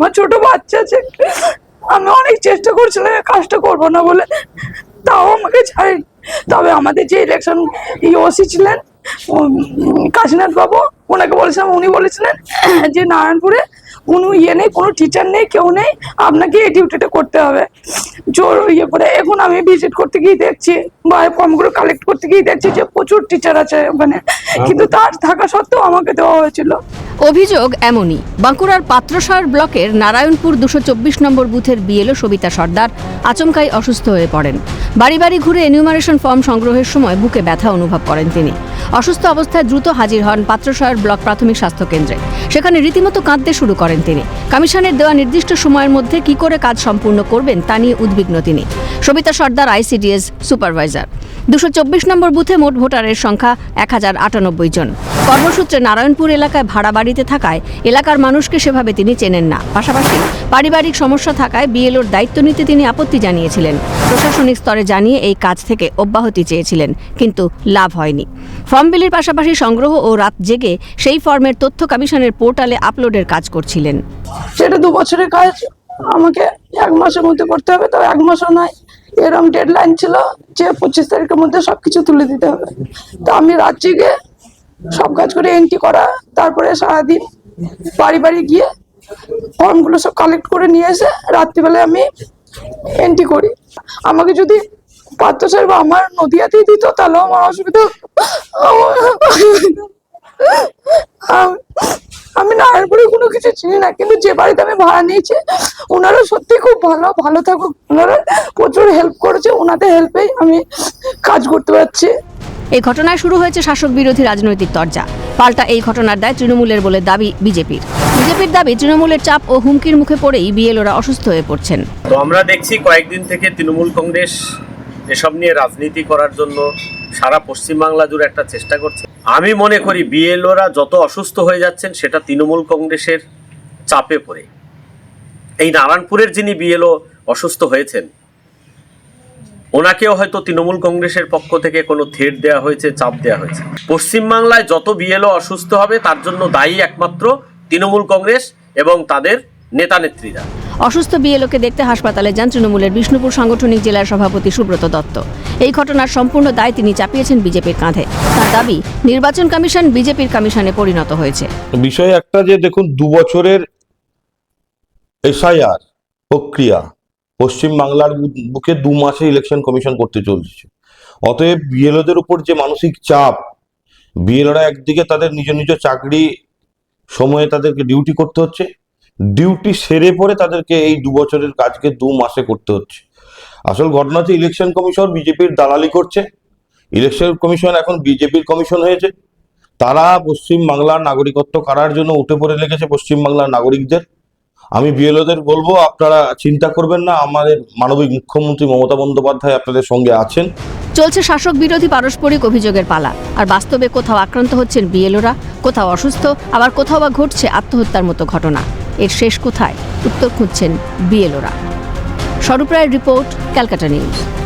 আমার ছোট বাচ্চা আছে। আমি অনেক চেষ্টা করছিলাম কাজটা করব না বলে। তাও আমাকে ছাড়েন। তবে আমাদের যে ইলেকশন ওসি ছিলেন কাশীনাথ বাবু ওনাকে বলেছিলাম উনি বলেছিলেন যে নারায়ণপুরে কোনো ইয়ে নেই কোনো টিচার নেই কেউ নেই আপনাকে এই ডিউটিটা করতে হবে। জোর ইয়ে করে। এখন আমি ভিজিট করতে গিয়ে দেখছি বা ফর্মগুলো কালেক্ট করতে গিয়ে দেখছি যে প্রচুর টিচার আছে ওখানে। কিন্তু তার থাকা সত্ত্বেও আমাকে দেওয়া হয়েছিল। অভিযোগ এমনই। বাঁকুড়ার পাত্রসার ব্লকের নারায়ণপুর দুশো চব্বিশ নম্বর বুথের বিএলও সবিতা সর্দার আচমকাই অসুস্থ হয়ে পড়েন। বাড়ি বাড়ি ঘুরে এনিউমারেশন ফর্ম সংগ্রহের সময় বুকে ব্যথা অনুভব করেন তিনি। অসুস্থ অবস্থায় দ্রুত হাজির হন পাত্রসার ব্লক প্রাথমিক স্বাস্থ্য কেন্দ্রে। সেখানে রীতিমতো কাঁদতে শুরু করেন তিনি। কমিশনের দেওয়া নির্দিষ্ট সময়ের মধ্যে কি করে কাজ সম্পূর্ণ করবেন তা নিয়ে উদ্বিগ্ন তিনি। সবিতা সর্দার আইসিডিএস সুপারভাইজার দুশো চব্বিশ নম্বর বুথে মোট ভোটারের সংখ্যা এক হাজার আটানব্বই জন। কর্মসূত্রে নারায়ণপুর এলাকায় ভাড়া বাড়িতে থাকায় এলাকার মানুষকে সেভাবে তিনি চেনেন না। পাশাপাশি পারিবারিক সমস্যা থাকায় বিএলওর দায়িত্ব নিতে তিনি আপত্তি জানিয়েছিলেন। প্রশাসনিক স্তরে জানিয়ে এই কাজ থেকে অব্যাহতি চেয়েছিলেন, কিন্তু লাভ হয়নি। ফর্ম বিলির পাশাপাশি সংগ্রহ ও রাত জেগে সেই ফর্মের তথ্য কমিশনের পোর্টালে আপলোডের কাজ করছিলেন। সেটা দু বছরের কাজ। আমাকে এক মাসের মধ্যে করতে হবে, তো এক মাসও নয়। এরকম ডেডলাইন ছিল যে পঁচিশ তারিখের মধ্যে সবকিছু তুলে দিতে হবে। তো আমি রাত গিয়ে সব কাজ করে এন্ট্রি করা, তারপরে সারাদিন বাড়ি বাড়ি গিয়ে ফর্মগুলো সব কালেক্ট করে নিয়ে এসে রাত্রিবেলায় আমি এন্ট্রি করি। আমাকে যদি পাত্র স্যার বা আমার নদিয়াতেই দিত, তাহলেও আমার অসুবিধা আম- আমি নারায়ণপুরে কোনো কিছু চিনি না কিন্তু যে বাড়িতে আমি ভাড়া নিয়েছি ওনারা সত্যি খুব ভালো ভালো থাকুক। ওনারা প্রচুর হেল্প করেছে ওনাদের হেল্পেই আমি কাজ করতে পারছি। এই ঘটনায় শুরু হয়েছে শাসক বিরোধী রাজনৈতিক তরজা। পাল্টা এই ঘটনার দায় তৃণমূলের বলে দাবি বিজেপির। বিজেপির দাবি তৃণমূলের চাপ ও হুমকির মুখে পড়েই বিএলওরা অসুস্থ হয়ে পড়ছেন। তো আমরা দেখছি কয়েকদিন থেকে তৃণমূল কংগ্রেস এসব নিয়ে রাজনীতি করার জন্য সারা পশ্চিমবাংলা জুড়ে একটা চেষ্টা করছে। আমি মনে করি বিএলওরা যত অসুস্থ হয়ে যাচ্ছেন, সেটা তৃণমূল কংগ্রেসের চাপে পড়ে। এই নারায়ণপুরের যিনি বিএলও অসুস্থ হয়েছেন, ওনাকেও হয়তো তৃণমূল কংগ্রেসের পক্ষ থেকে কোনো থ্রেট দেওয়া হয়েছে, চাপ দেওয়া হয়েছে। পশ্চিমবাংলায় যত বিএলও অসুস্থ হবে, তার জন্য দায়ী একমাত্র তৃণমূল কংগ্রেস এবং তাদের নেতা নেত্রীরা অসুস্থ বিএলওকে দেখতে হাসপাতালে যান তৃণমূলের বিষ্ণুপুর সাংগঠনিক জেলার সভাপতি সুব্রত দত্ত। এই ঘটনার সম্পূর্ণ দায় তিনি চাপিয়েছেন বিজেপির কাঁধে। তার দাবি, নির্বাচন কমিশন বিজেপির কমিশনে পরিণত হয়েছে। বিষয় একটা যে দেখুন, দু বছরের এসআইআর প্রক্রিয়া পশ্চিম বাংলার বুকে দু মাসে ইলেকশন কমিশন করতে চলছে। অতএব বিএলওদের উপর যে মানসিক চাপ, বিএলওরা একদিকে তাদের নিজ নিজ চাকরি সময়ে তাদেরকে ডিউটি করতে হচ্ছে। ডিউটি সেরে পরে তাদেরকে এই দু বছরের কাজকে দু মাসে করতে হচ্ছে। আসল ঘটনা হচ্ছে ইলেকশন কমিশন বিজেপির দালালি করছে। ইলেকশন কমিশন এখন বিজেপির কমিশন হয়েছে। তারা পশ্চিম বাংলার নাগরিকত্ব কারার জন্য উঠে পড়ে লেগেছে পশ্চিম বাংলার নাগরিকদের। আমি বিএলওদের বলব, আপনারা চিন্তা করবেন না, আমাদের মানবিক মুখ্যমন্ত্রী মমতা বন্দ্যোপাধ্যায় আপনাদের সঙ্গে আছেন। চলছে শাসক বিরোধী পারস্পরিক অভিযোগের পালা। আর বাস্তবে কোথাও আক্রান্ত হচ্ছেন বিএলওরা, কোথাও অসুস্থ, আবার কোথাও বা ঘটছে আত্মহত্যার মতো ঘটনা। এর শেষ কোথায়? উত্তর খুঁজছেন বিএলওরা। স্বরূপ রায়ের রিপোর্ট ক্যালকাটা নিউজ।